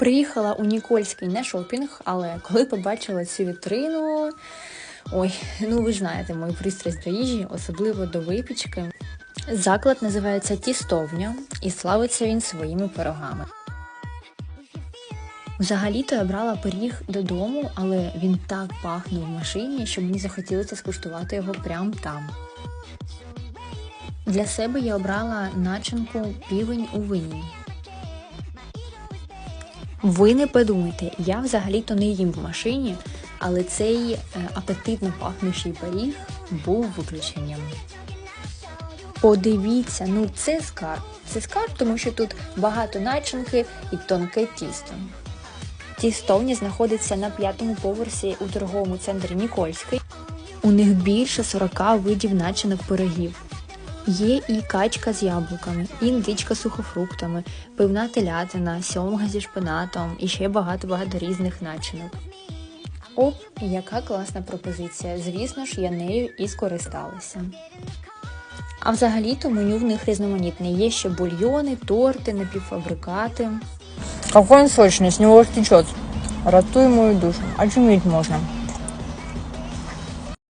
Приїхала у Нікольський на шопінг, але коли побачила цю вітрину. Ой, ну ви знаєте мою пристрасть до їжі, особливо до випічки. Заклад називається Тістовня і славиться він своїми пирогами. Взагалі-то я брала пиріг додому, але він так пахнув в машині, що мені захотілося скуштувати його прямо там. Для себе я обрала начинку півень у вині. Ви не подумайте, я взагалі-то не їм в машині, але цей е, апетитно пахнущий пиріг був виключенням. Подивіться, ну це скарб. Це скарб, тому що тут багато начинки і тонке тісто. Тістовня знаходиться на п'ятому поверсі у торговому центрі Нікольський. У них більше 40 видів начинок пирогів. Є і качка з яблуками, і індичка з сухофруктами, пивна телятина, сьомга зі шпинатом і ще багато-багато різних начинок. Оп, яка класна пропозиція. Звісно ж, я нею і скористалася. А взагалі-то меню в них різноманітне. Є ще бульйони, торти, напівфабрикати. Какой он сочный, с него аж течет. Ротуй мою душу. А чумить можно.